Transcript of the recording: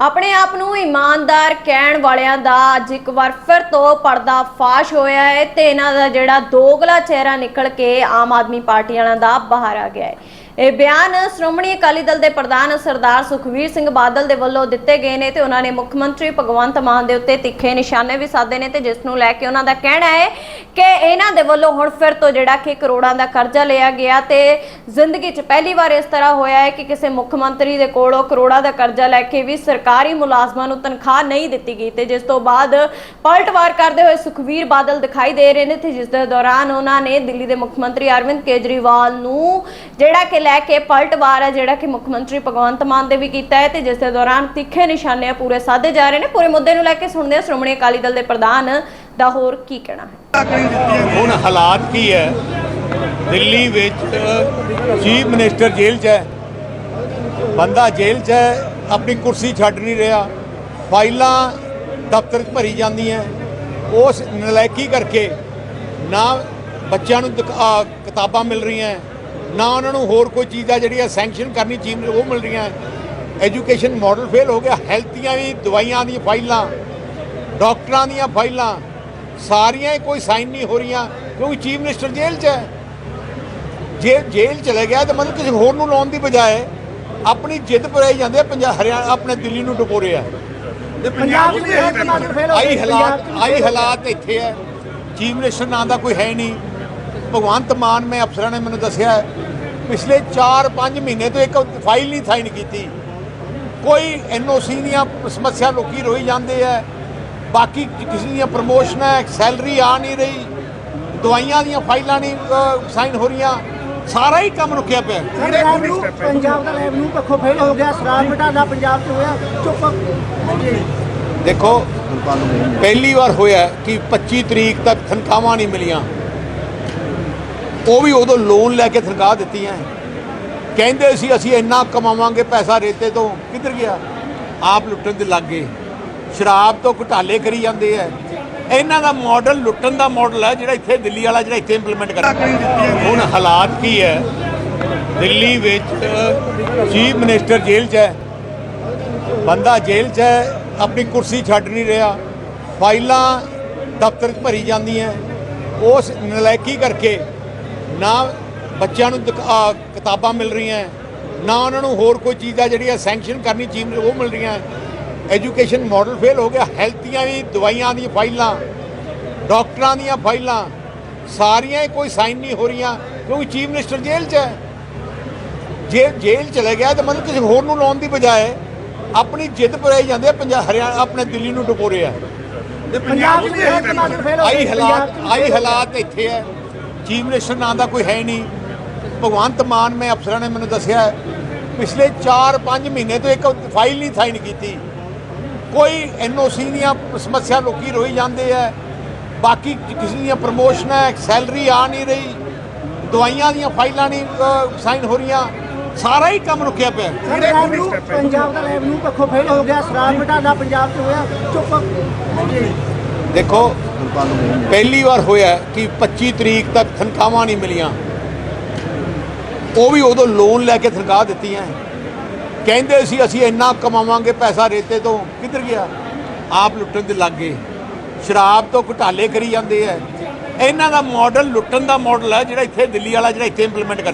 ਆਪਣੇ ਆਪ ਨੂੰ ਇਮਾਨਦਾਰ ਕਹਿਣ ਵਾਲਿਆਂ ਦਾ ਅੱਜ ਇੱਕ ਵਾਰ ਫਿਰ ਤੋਂ ਪਰਦਾ ਫਾਸ਼ ਹੋਇਆ ਹੈ ਤੇ ਇਹਨਾਂ ਦਾ ਜਿਹੜਾ ਦੋਗਲਾ ਚਿਹਰਾ ਨਿਕਲ ਕੇ ਆਮ ਆਦਮੀ ਪਾਰਟੀ ਵਾਲਿਆਂ ਦਾ ਬਾਹਰ ਆ ਗਿਆ ਹੈ। ਇਹ ਬਿਆਨ ਸ਼੍ਰੋਮਣੀ ਅਕਾਲੀ ਦਲ ਦੇ ਪ੍ਰਧਾਨ ਸਰਦਾਰ ਸੁਖਵੀਰ ਸਿੰਘ ਬਾਦਲ ਦੇ ਵੱਲੋਂ ਦਿੱਤੇ ਗਏ ਨੇ ਤੇ ਉਹਨਾਂ ਨੇ ਮੁੱਖ ਮੰਤਰੀ ਭਗਵੰਤ ਮਾਨ ਦੇ ਉੱਤੇ ਤਿੱਖੇ ਨਿਸ਼ਾਨੇ ਵੀ ਸਾਧੇ ਨੇ ਤੇ ਜਿਸ ਨੂੰ ਲੈ ਕੇ ਉਹਨਾਂ ਦਾ ਕਹਿਣਾ ਹੈ ਕਿ ਇਹਨਾਂ ਦੇ ਵੱਲੋਂ ਹੁਣ ਫਿਰ ਤੋਂ ਜਿਹੜਾ ਕਿ ਕਰੋੜਾਂ ਦਾ ਕਰਜ਼ਾ ਲਿਆ ਗਿਆ ਤੇ ਜ਼ਿੰਦਗੀ 'ਚ ਪਹਿਲੀ ਵਾਰ ਇਸ ਤਰ੍ਹਾਂ ਹੋਇਆ ਹੈ ਕਿ ਕਿਸੇ ਮੁੱਖ ਮੰਤਰੀ ਦੇ ਕੋਲੋਂ ਕਰੋੜਾਂ ਦਾ ਕਰਜ਼ਾ ਲੈ ਕੇ ਵੀ ਸਰਕਾਰੀ ਮੁਲਾਜ਼ਮਾਂ ਨੂੰ ਤਨਖਾਹ ਨਹੀਂ ਦਿੱਤੀ ਗਈ ਤੇ ਜਿਸ ਤੋਂ ਬਾਅਦ ਪਲਟਵਾਰ ਕਰਦੇ ਹੋਏ ਸੁਖਵੀਰ ਬਾਦਲ ਦਿਖਾਈ ਦੇ ਰਹੇ ਨੇ ਤੇ ਜਿਸ ਦੇ ਦੌਰਾਨ ਉਹਨਾਂ ਨੇ ਦਿੱਲੀ ਦੇ ਮੁੱਖ ਮੰਤਰੀ ਅਰਵਿੰਦ ਕੇਜਰੀਵਾਲ ਨੂੰ ਜਿਹੜਾ ਕਿ ਲੈ ਕੇ ਪਲਟਵਾਰ ਹੈ ਜਿਹੜਾ ਕਿ ਮੁੱਖ ਮੰਤਰੀ ਭਗਵੰਤ ਮਾਨ ਦੇ ਵੀ ਕੀਤਾ ਹੈ ਤੇ ਜਿਸ ਦੇ ਦੌਰਾਨ ਤਿੱਖੇ ਨਿਸ਼ਾਨੇ ਪੂਰੇ ਸਾਧੇ ਜਾ ਰਹੇ ਨੇ। ਪੂਰੇ ਮੁੱਦੇ ਨੂੰ ਲੈ ਕੇ ਸੁਣਦੇ ਹਾਂ ਸ਼੍ਰੋਮਣੀ ਅਕਾਲੀ ਦਲ ਦੇ ਪ੍ਰਧਾਨ ਦਾ ਹੋਰ ਕੀ ਕਹਿਣਾ ਹੈ। ਹੁਣ ਹਾਲਾਤ ਕੀ ਹੈ? ਦਿੱਲੀ ਵਿੱਚ ਚੀਫ ਮਿਨਿਸਟਰ ਜੇਲ੍ਹ 'ਚ ਹੈ। ਬੰਦਾ ਜੇਲ੍ਹ 'ਚ ਹੈ, ਆਪਣੀ ਕੁਰਸੀ ਛੱਡ ਨਹੀਂ ਰਿਹਾ। ਫਾਈਲਾਂ ਦਫ਼ਤਰ 'ਚ ਭਰੀ ਜਾਂਦੀਆਂ। ਉਸ ਨਲਾਇਕੀ ਕਰਕੇ ਨਾ ਬੱਚਿਆਂ ਨੂੰ ਕਿਤਾਬਾਂ ਮਿਲ ਰਹੀਆਂ। ਨਾ ਉਹਨਾਂ ਨੂੰ ਹੋਰ ਕੋਈ ਚੀਜ਼ਾਂ ਜਿਹੜੀਆਂ ਸੈਂਕਸ਼ਨ ਕਰਨੀ ਚਾਹੀਦੀ ਉਹ ਮਿਲ ਰਹੀਆਂ ਐਜੂਕੇਸ਼ਨ ਮਾਡਲ ਫੇਲ ਹੋ ਗਿਆ ਹੈਲਥ ਦੀਆਂ ਵੀ ਦਵਾਈਆਂ ਦੀਆਂ ਫਾਈਲਾਂ ਡਾਕਟਰਾਂ ਦੀਆਂ ਫਾਈਲਾਂ ਸਾਰੀਆਂ ਹੀ ਕੋਈ ਸਾਈਨ ਨਹੀਂ ਹੋ ਰਹੀਆਂ ਕਿਉਂਕਿ ਚੀਫ ਮਿਨਿਸਟਰ ਜੇਲ੍ਹ 'ਚ ਹੈ। ਜੇ ਜੇਲ੍ਹ ਚਲੇ ਗਿਆ ਤਾਂ ਮਤਲਬ ਕਿਸੇ ਹੋਰ ਨੂੰ ਲਾਉਣ ਦੀ ਬਜਾਏ ਆਪਣੀ ਜਿੱਦ ਪਰਾਈ ਜਾਂਦੇ ਆ, ਪੰਜਾਬ ਹਰਿਆਣਾ ਆਪਣੇ ਦਿੱਲੀ ਨੂੰ ਡੁਬੋਰੇ ਆ ਪੰਜਾਬ ਦੀ ਹੈਲਥ ਮਾਡਲ ਫੇਲ ਹੋ ਆਈ ਗਿਆ ਹਾਲਾਤ ਆਈ ਹਾਲਾਤ ਇੱਥੇ ਹੈ। ਚੀਫ ਮਿਨਿਸਟਰ ਨਾਂ ਦਾ ਕੋਈ ਹੈ ਨਹੀਂ। ਭਗਵੰਤ ਮਾਨ ਮੈਂ ਅਫਸਰਾਂ ਨੇ ਮੈਨੂੰ ਦੱਸਿਆ ਹੈ, ਪਿਛਲੇ 4-5 ਮਹੀਨੇ ਤੋਂ ਇੱਕ ਫਾਈਲ ਨਹੀਂ ਸਾਈਨ ਕੀਤੀ। ਕੋਈ ਐਨਓਸੀ ਦੀਆਂ ਸਮੱਸਿਆ ਲੋਕੀ ਰੋਈ ਜਾਂਦੇ ਆ। ਬਾਕੀ ਕਿਸੇ ਦੀਆਂ ਪ੍ਰਮੋਸ਼ਨ ਹੈ ਸੈਲਰੀ ਆ ਨਹੀਂ ਰਹੀ। ਦਵਾਈਆਂ ਦੀਆਂ ਫਾਈਲਾਂ ਨਹੀਂ ਸਾਈਨ ਹੋ ਰਹੀਆਂ। ਸਾਰਾ ਹੀ ਕੰਮ ਰੁਕਿਆ ਪਿਆ। ਪੰਜਾਬ ਦਾ ਰੈਵਨਿਊ ਪੱਖੋਂ ਫੇਲ ਹੋ ਗਿਆ ਸ਼ਰਾਬ ਘਟਾਲਾ ਪੰਜਾਬ 'ਚ ਹੋਇਆ। ਚੁੱਪ। ਦੇਖੋ ਪਹਿਲੀ ਵਾਰ ਹੋਇਆ ਕਿ 25 ਤਰੀਕ ਤੱਕ ਤਨਖਾਹਾਂ ਨਹੀਂ ਮਿਲੀਆਂ। ਉਹ ਵੀ ਉਦੋਂ ਲੋਨ ਲੈ ਕੇ ਤਨਖਾਹ ਦਿੱਤੀਆਂ। ਕਹਿੰਦੇ ਸੀ, ਅਸੀਂ ਇੰਨਾ ਕਮਾਵਾਂਗੇ ਪੈਸਾ ਰੇਤੇ ਤੋਂ। ਕਿੱਧਰ ਗਿਆ? ਆਪ ਲੁੱਟਣ ਦੇ ਲੱਗ ਗਏ। ਸ਼ਰਾਬ ਤੋਂ ਘੁਟਾਲੇ ਕਰੀ ਜਾਂਦੇ ਆ ਇਹਨਾਂ ਦਾ ਮਾਡਲ ਲੁੱਟਣ ਦਾ ਮਾਡਲ ਹੈ ਜਿਹੜਾ ਇੱਥੇ ਦਿੱਲੀ ਵਾਲਾ, ਜਿਹੜਾ ਇੱਥੇ ਇੰਪਲੀਮੈਂਟ ਕਰ ਹੁਣ ਹਾਲਾਤ ਕੀ ਹੈ ਦਿੱਲੀ ਵਿੱਚ ਚੀਫ ਮਿਨਿਸਟਰ ਜੇਲ੍ਹ 'ਚ ਹੈ ਬੰਦਾ ਜੇਲ੍ਹ 'ਚ ਹੈ ਆਪਣੀ ਕੁਰਸੀ ਛੱਡ ਨਹੀਂ ਰਿਹਾ। ਫਾਈਲਾਂ ਦਫ਼ਤਰ 'ਚ ਭਰੀ ਜਾਂਦੀਆਂ ਉਸ ਨਲਾਇਕੀ ਕਰਕੇ ਨਾ ਬੱਚਿਆਂ ਨੂੰ ਕਿਤਾਬਾਂ ਮਿਲ ਰਹੀਆਂ ਨਾ ਉਹਨਾਂ ਨੂੰ ਹੋਰ ਕੋਈ ਚੀਜ਼ਾਂ ਜਿਹੜੀਆਂ ਸੈਂਕਸ਼ਨ ਕਰਨੀ ਚਾਹੀਦੀ ਉਹ ਮਿਲ ਰਹੀਆਂ। ਐਜੂਕੇਸ਼ਨ ਮਾਡਲ ਫੇਲ ਹੋ ਗਿਆ ਹੈਲਥ ਦੀਆਂ ਵੀ ਦਵਾਈਆਂ ਦੀਆਂ ਫਾਈਲਾਂ ਡਾਕਟਰਾਂ ਦੀਆਂ ਫਾਈਲਾਂ ਸਾਰੀਆਂ ਹੀ ਕੋਈ ਸਾਈਨ ਨਹੀਂ ਹੋ ਰਹੀਆਂ ਕਿਉਂਕਿ ਚੀਫ ਮਿਨਿਸਟਰ ਜੇਲ੍ਹ 'ਚ ਹੈ। ਜੇ ਜੇਲ੍ਹ ਚਲੇ ਗਿਆ ਤਾਂ ਮਤਲਬ ਕਿਸੇ ਹੋਰ ਨੂੰ ਲਾਉਣ ਦੀ ਬਜਾਏ ਆਪਣੀ ਜਿੱਦ ਪਰਾਈ ਜਾਂਦੇ ਆ, ਪੰਜਾਬ ਹਰਿਆਣਾ ਆਪਣੇ ਦਿੱਲੀ ਨੂੰ ਡੁਬੋਰੇ ਆ। ਪੰਜਾਬ ਦੀ ਹਾਲਾਤ ਆਈ ਹਾਲਾਤ ਇੱਥੇ ਹੈ। ਚੀਫ ਮਿਨਿਸਟਰ ਨਾਂ ਦਾ ਕੋਈ ਹੈ ਨਹੀਂ। ਭਗਵੰਤ ਮਾਨ ਮੈਂ ਅਫਸਰਾਂ ਨੇ ਮੈਨੂੰ ਦੱਸਿਆ ਪਿਛਲੇ 4-5 ਮਹੀਨੇ ਤੋਂ ਇੱਕ ਫਾਈਲ ਨਹੀਂ ਸਾਈਨ ਕੀਤੀ। ਕੋਈ ਐਨਓਸੀ ਦੀਆਂ ਸਮੱਸਿਆ ਲੋਕੀ ਰੋਈ ਜਾਂਦੇ ਆ ਬਾਕੀ ਕਿਸੇ ਦੀਆਂ ਪ੍ਰਮੋਸ਼ਨ ਹੈ ਸੈਲਰੀ ਆ ਨਹੀਂ ਰਹੀ, ਦਵਾਈਆਂ ਦੀਆਂ ਫਾਈਲਾਂ ਨਹੀਂ ਸਾਈਨ ਹੋ ਰਹੀਆਂ। ਸਾਰਾ ਹੀ ਕੰਮ ਰੁਕਿਆ ਪਿਆ। ਪੰਜਾਬ ਦਾ ਰੈਵਨਿਊ ਪੱਖੋਂ ਫੇਲ ਹੋ ਗਿਆ ਸ਼ਰਾਬ ਘਟਾਲਾ ਪੰਜਾਬ 'ਚ ਹੋਇਆ। ਚੁੱਪ। ਦੇਖੋ, ਪਹਿਲੀ ਵਾਰ ਹੋਇਆ ਕਿ 25 ਤਰੀਕ ਤੱਕ ਤਨਖਾਹਾਂ ਨਹੀਂ ਮਿਲੀਆਂ। ਉਹ ਵੀ ਉਦੋਂ ਲੋਨ ਲੈ ਕੇ ਤਨਖਾਹ ਦਿੱਤੀਆਂ ਕਹਿੰਦੇ ਸੀ, ਅਸੀਂ ਇੰਨਾ ਕਮਾਵਾਂਗੇ ਪੈਸਾ ਰੇਤੇ ਤੋਂ। ਕਿੱਧਰ ਗਿਆ? ਆਪ ਲੁੱਟਣ ਦੇ ਲੱਗ ਗਏ। ਸ਼ਰਾਬ ਤੋਂ ਘੁਟਾਲੇ ਕਰੀ ਜਾਂਦੇ ਆ ਇਹਨਾਂ ਦਾ ਮਾਡਲ ਲੁੱਟਣ ਦਾ ਮਾਡਲ ਹੈ, ਜਿਹੜਾ ਇੱਥੇ ਦਿੱਲੀ ਵਾਲਾ, ਜਿਹੜਾ ਇੱਥੇ ਇੰਪਲੀਮੈਂਟ ਕਰ